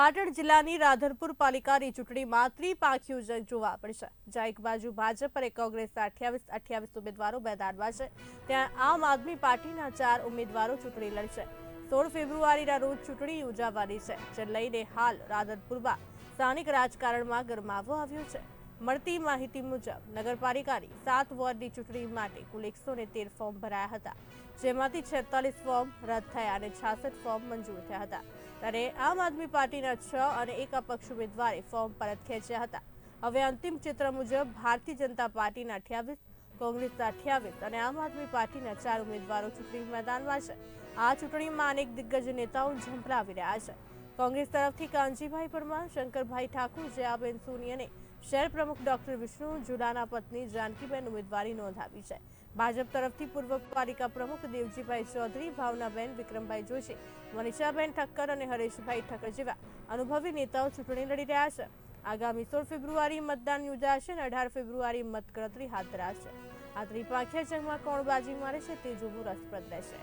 પાટણ જિલ્લાની રાધનપુર પાલિકાની ચૂંટણીમાં ત્રિપાંખિયું જંગ જોવા મળશે. જ્યાં એક બાજુ ભાજપ અને કોંગ્રેસના અઠ્યાવીસ અઠ્યાવીસ ઉમેદવારો મેદાનમાં છે. ત્યાં આમ આદમી પાર્ટીના ચાર ઉમેદવારો ચૂંટણી લડશે. સોળ ફેબ્રુઆરીના રોજ ચૂંટણી યોજાવાની છે જે લઈને હાલ રાધનપુરમાં સ્થાનિક રાજકારણમાં ગરમાવો આવ્યો છે. મળતી માહિતી મુજબ નગરપાલિકાની સાત વોર્ડની ચૂંટણી માટે કુલ એકસો તેર ફોર્મ ભરાયા હતા, જેમાંથી છેતાલીસ ફોર્મ રદ થયા અને છાસઠ ફોર્મ મંજૂર થયા હતા. ત્યારે આમ આદમી પાર્ટીના છ અને એક અપક્ષ ઉમેદવારે ફોર્મ પરત ખેંચ્યા હતા. હવે અંતિમ ચિત્ર મુજબ ભારતીય જનતા પાર્ટીના અઠ્યાવીસ, કોંગ્રેસના અઠ્યાવીસ અને આમ આદમી પાર્ટીના ચાર ઉમેદવારો ચૂંટણી મેદાનમાં છે. આ ચૂંટણીમાં અનેક દિગ્ગજ નેતાઓ ઝંપલાવી રહ્યા છે. કોંગ્રેસ તરફથી કાનજીભાઈ પરમાર, શંકરભાઈ ઠાકુર, જયાબેન સોની અને શહેર પ્રમુખ ડોક્ટર વિષ્ણુ જુડાના પત્ની જાનકીબેન ઉમેદવારી નોંધાવી છે. ભાજપ તરફથી પૂર્વ પાલિકા પ્રમુખ દેવજીભાઈ ચૌધરી, ભાવનાબેન વિક્રમભાઈ જોશી, મનીષાબેન ઠક્કર અને હરેશભાઈ ઠક્કર જેવા અનુભવી નેતાઓ ચૂંટણી લડી રહ્યા છે. આગામી સોળ ફેબ્રુઆરી મતદાન યોજાશે અને અઢાર ફેબ્રુઆરી મતગણતરી હાથ ધરાશે. આ ત્રિપાંખીય જંગમાં કોણ બાજી મારે છે તે જોવું રસપ્રદ રહેશે.